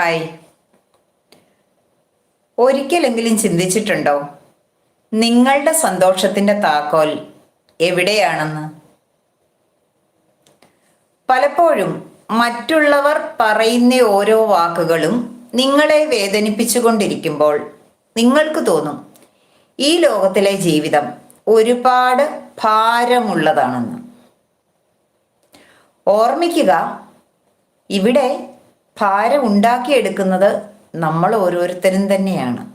Hi. ഒരിക്കലെങ്കിലും ചിന്തിച്ചിട്ടുണ്ടോ? നിങ്ങളുടെ സന്തോഷത്തിന്റെ താക്കോൽ എവിടെയാണെന്ന്? പലപ്പോഴും മറ്റുള്ളവർ പറയുന്ന ഓരോ വാക്കുകളും നിങ്ങളെ വേദനിപ്പിച്ചുകൊണ്ടിരിക്കുമ്പോൾ നിങ്ങൾക്ക് തോന്നും ഈ ലോകത്തിലെ ജീവിതം ഒരുപാട് ഭാരമുള്ളതാണെന്ന്. ഓർമ്മിക്കുക ഇവിടെ ഭാരം ഉണ്ടാക്കിയെടുക്കുന്നത് നമ്മൾ ഓരോരുത്തരും തന്നെയാണ്.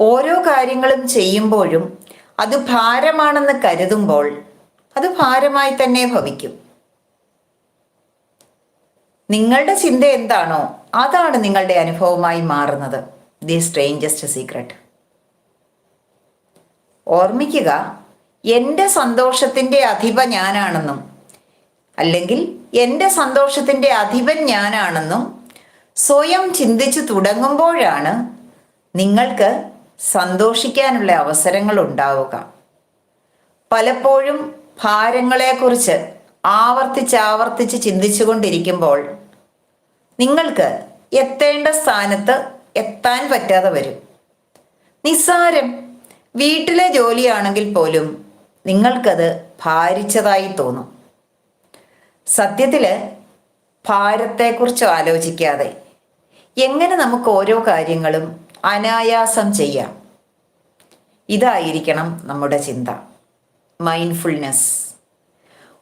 ഓരോ കാര്യങ്ങളും ചെയ്യുമ്പോഴും അത് ഭാരമാണെന്ന് കരുതുമ്പോൾ അത് ഭാരമായി തന്നെ ഭവിക്കും. നിങ്ങളുടെ ചിന്ത എന്താണോ അതാണ് നിങ്ങളുടെ അനുഭവമായി മാറുന്നത്. The strangest secret. ഓർമ്മിക്കുക എന്റെ സന്തോഷത്തിന്റെ അധിപ ഞാനാണെന്നും അല്ലെങ്കിൽ എന്റെ സന്തോഷത്തിന്റെ അധിപൻ ഞാനാണെന്നും സ്വയം ചിന്തിച്ചു തുടങ്ങുമ്പോഴാണ് നിങ്ങൾക്ക് സന്തോഷിക്കാനുള്ള അവസരങ്ങൾ ഉണ്ടാവുക. പലപ്പോഴും ഭാരങ്ങളെക്കുറിച്ച് ആവർത്തിച്ച് ആവർത്തിച്ച് ചിന്തിച്ചുകൊണ്ടിരിക്കുമ്പോൾ നിങ്ങൾക്ക് എത്തേണ്ട സ്ഥാനത്ത് എത്താൻ പറ്റാതെ വരും. നിസ്സാരം വീട്ടിലെ ജോലിയാണെങ്കിൽ പോലും നിങ്ങൾക്കത് ഭാരിച്ചതായി തോന്നും. സത്യത്തിൽ ഭാരത്തെക്കുറിച്ച് ആലോചിക്കാതെ എങ്ങനെ നമുക്ക് ഓരോ കാര്യങ്ങളും അനായാസം ചെയ്യാം? ഇതായിരിക്കണം നമ്മുടെ ചിന്ത. മൈൻഡ്ഫുൾനെസ്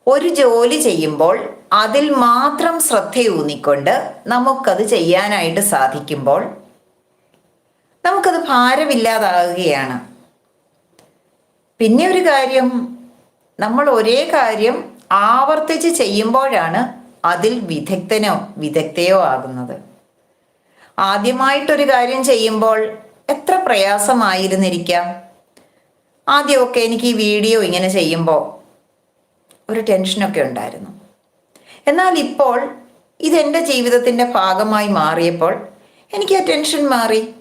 ഒരു ജോലി ചെയ്യുമ്പോൾ അതിൽ മാത്രം ശ്രദ്ധയൂന്നിക്കൊണ്ട് നമുക്കത് ചെയ്യാനായിട്ട് സാധിക്കുമ്പോൾ നമുക്കത് ഭാരമില്ലാതാകുകയാണ്. പിന്നെ ഒരു കാര്യം നമ്മൾ ഒരേ കാര്യം ആവർത്തിച്ച് ചെയ്യുമ്പോഴാണ് അതിൽ വിദഗ്ധനോ വിദഗ്ധയോ ആകുന്നത്. ആദ്യമായിട്ടൊരു കാര്യം ചെയ്യുമ്പോൾ എത്ര പ്രയാസമായിരുന്നിരിക്കാം? ആദ്യമൊക്കെ എനിക്ക് ഈ വീഡിയോ ഇങ്ങനെ ചെയ്യുമ്പോൾ ഒരു ടെൻഷനൊക്കെ ഉണ്ടായിരുന്നു. എന്നാൽ ഇപ്പോൾ ഇതെന്റെ ജീവിതത്തിന്റെ ഭാഗമായി മാറിയപ്പോൾ എനിക്ക് ആ ടെൻഷൻ മാറി.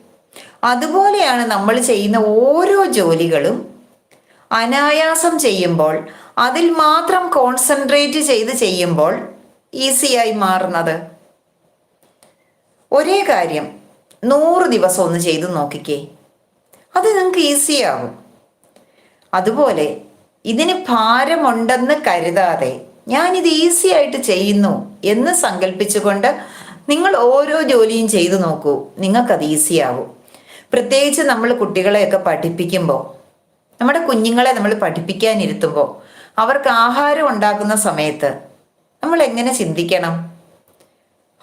അതുപോലെയാണ് നമ്മൾ ചെയ്യുന്ന ഓരോ ജോലികളും അനായാസം ചെയ്യുമ്പോൾ അതിൽ മാത്രം കോൺസെൻട്രേറ്റ് ചെയ്ത് ചെയ്യുമ്പോൾ ഈസിയായി മാറുന്നത്. ഒരേ കാര്യം നൂറ് ദിവസം ഒന്ന് ചെയ്തു നോക്കിക്കേ. അത് നിങ്ങൾക്ക് ഈസിയാവും അതുപോലെ ഇതിന് ഭാരമുണ്ടെന്ന് കരുതാതെ ഞാനിത് ഈസി ആയിട്ട് ചെയ്യുന്നു എന്ന് സങ്കല്പിച്ചുകൊണ്ട് നിങ്ങൾ ഓരോ ജോലിയും ചെയ്തു നോക്കൂ. നിങ്ങൾക്കത് ഈസിയാവും പ്രത്യേകിച്ച് നമ്മൾ കുട്ടികളെയൊക്കെ പഠിപ്പിക്കുമ്പോൾ നമ്മുടെ കുഞ്ഞുങ്ങളെ നമ്മൾ പഠിപ്പിക്കാനിരുത്തുമ്പോൾ അവർക്ക് ആഹാരം ഉണ്ടാക്കുന്ന സമയത്ത് നമ്മൾ എങ്ങനെ ചിന്തിക്കണം?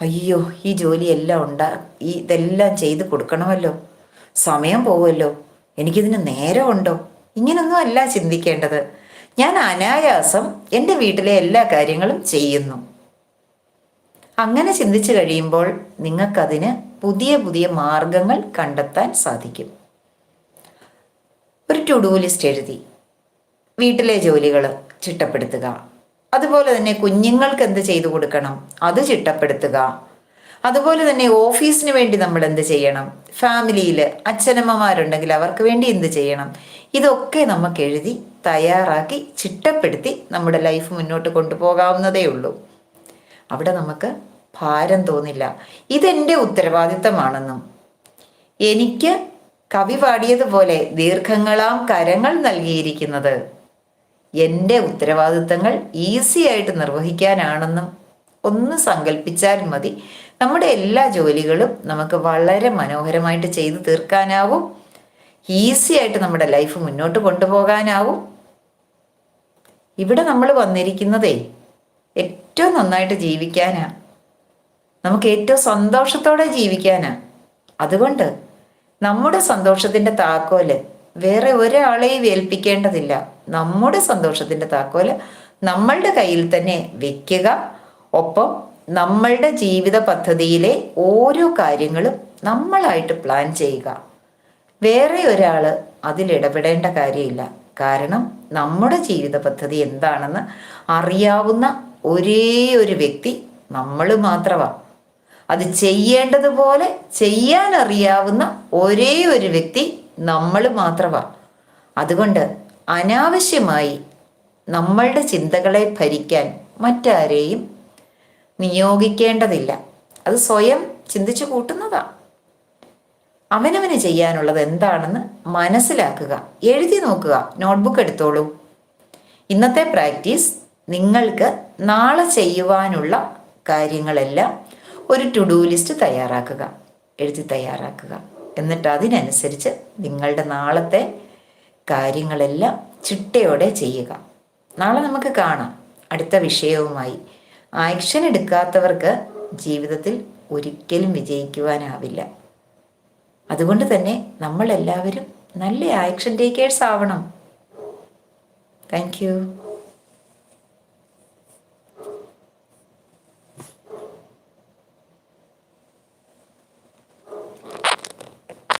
അയ്യോ ഈ ജോലിയെല്ലാം ഉണ്ടാ ഈ ഇതെല്ലാം ചെയ്ത് കൊടുക്കണമല്ലോ. സമയം പോവുമല്ലോ എനിക്കിതിന് നേരമുണ്ടോ? ഇങ്ങനൊന്നും അല്ല ചിന്തിക്കേണ്ടത്. ഞാൻ അനായാസം എന്റെ വീട്ടിലെ എല്ലാ കാര്യങ്ങളും ചെയ്യുന്നു. അങ്ങനെ ചിന്തിച്ചു കഴിയുമ്പോൾ നിങ്ങൾക്കതിന് പുതിയ പുതിയ മാർഗങ്ങൾ കണ്ടെത്താൻ സാധിക്കും. ഒരു ടു ഡു ലിസ്റ്റ് എഴുതി. വീട്ടിലെ ജോലികൾ ചിട്ടപ്പെടുത്തുക. അതുപോലെ തന്നെ കുഞ്ഞുങ്ങൾക്ക് എന്ത് ചെയ്തു കൊടുക്കണം അത് ചിട്ടപ്പെടുത്തുക. അതുപോലെ തന്നെ ഓഫീസിന് വേണ്ടി നമ്മൾ എന്ത് ചെയ്യണം ഫാമിലിയിൽ അച്ഛനമ്മമാരുണ്ടെങ്കിൽ അവർക്ക് വേണ്ടി എന്ത് ചെയ്യണം ഇതൊക്കെ നമുക്ക് എഴുതി തയ്യാറാക്കി ചിട്ടപ്പെടുത്തി നമ്മുടെ ലൈഫ് മുന്നോട്ട് കൊണ്ടുപോകാവുന്നതേ ഉള്ളൂ. അവിടെ നമുക്ക് ഭാരം തോന്നില്ല. ഇതെന്റെ ഉത്തരവാദിത്തമാണെന്നും എനിക്ക് കവി പാടിയതുപോലെ ദീർഘങ്ങളാം കരങ്ങൾ നൽകിയിരിക്കുന്നത്. എന്റെ ഉത്തരവാദിത്തങ്ങൾ ഈസി ആയിട്ട് നിർവഹിക്കാനാണെന്നും ഒന്ന് സങ്കല്പിച്ചാൽ മതി. നമ്മുടെ എല്ലാ ജോലികളും നമുക്ക് വളരെ മനോഹരമായിട്ട് ചെയ്തു തീർക്കാനാവും. ഈസി ആയിട്ട് നമ്മുടെ ലൈഫ് മുന്നോട്ട് കൊണ്ടുപോകാനാവും. ഇവിടെ നമ്മൾ വന്നിരിക്കുന്നതേ ഏറ്റവും നന്നായിട്ട് ജീവിക്കാനാ. നമുക്ക് ഏറ്റവും സന്തോഷത്തോടെ ജീവിക്കാനാ. അതുകൊണ്ട് നമ്മുടെ സന്തോഷത്തിന്റെ താക്കോൽ വേറെ ഒരാളെയും ഏൽപ്പിക്കേണ്ടതില്ല. നമ്മുടെ സന്തോഷത്തിന്റെ താക്കോൽ നമ്മളുടെ കയ്യിൽ തന്നെ വെക്കുക. ഒപ്പം നമ്മളുടെ ജീവിത പദ്ധതിയിലെ ഓരോ കാര്യങ്ങളും നമ്മളായിട്ട് പ്ലാൻ ചെയ്യുക. വേറെ ഒരാൾ അതിലിടപെടേണ്ട കാര്യമില്ല. കാരണം നമ്മുടെ ജീവിത പദ്ധതി എന്താണെന്ന് അറിയാവുന്ന ഒരേ ഒരു വ്യക്തി നമ്മൾ മാത്രമാണ് അത് ചെയ്യേണ്ടതുപോലെ ചെയ്യാൻ അറിയാവുന്ന ഒരേ ഒരു വ്യക്തി നമ്മൾ മാത്രമാണ് അതുകൊണ്ട് അനാവശ്യമായി നമ്മളുടെ ചിന്തകളെ ഭരിക്കാൻ മറ്റാരെയും നിയോഗിക്കേണ്ടതില്ല. അത് സ്വയം ചിന്തിച്ചു കൂട്ടുന്നതാണ് അവനവന് ചെയ്യാനുള്ളത് എന്താണെന്ന് മനസ്സിലാക്കുക. എഴുതി നോക്കുക. നോട്ട്ബുക്ക് എടുത്തോളൂ. ഇന്നത്തെ പ്രാക്ടീസ് നിങ്ങൾക്ക് നാളെ ചെയ്യുവാനുള്ള കാര്യങ്ങളെല്ലാം ഒരു ടു ഡു ലിസ്റ്റ് തയ്യാറാക്കുക. എഴുതി തയ്യാറാക്കുക. എന്നിട്ട് അതിനനുസരിച്ച് നിങ്ങളുടെ നാളത്തെ കാര്യങ്ങളെല്ലാം ചിട്ടയോടെ ചെയ്യുക. നാളെ നമുക്ക് കാണാം. അടുത്ത വിഷയവുമായി. ആക്ഷൻ എടുക്കാത്തവർക്ക് ജീവിതത്തിൽ ഒരിക്കലും വിജയിക്കുവാനാവില്ല. അതുകൊണ്ട് തന്നെ നമ്മളെല്ലാവരും നല്ല ആക്ഷൻ ടേക്കേഴ്സ് ആവണം. താങ്ക്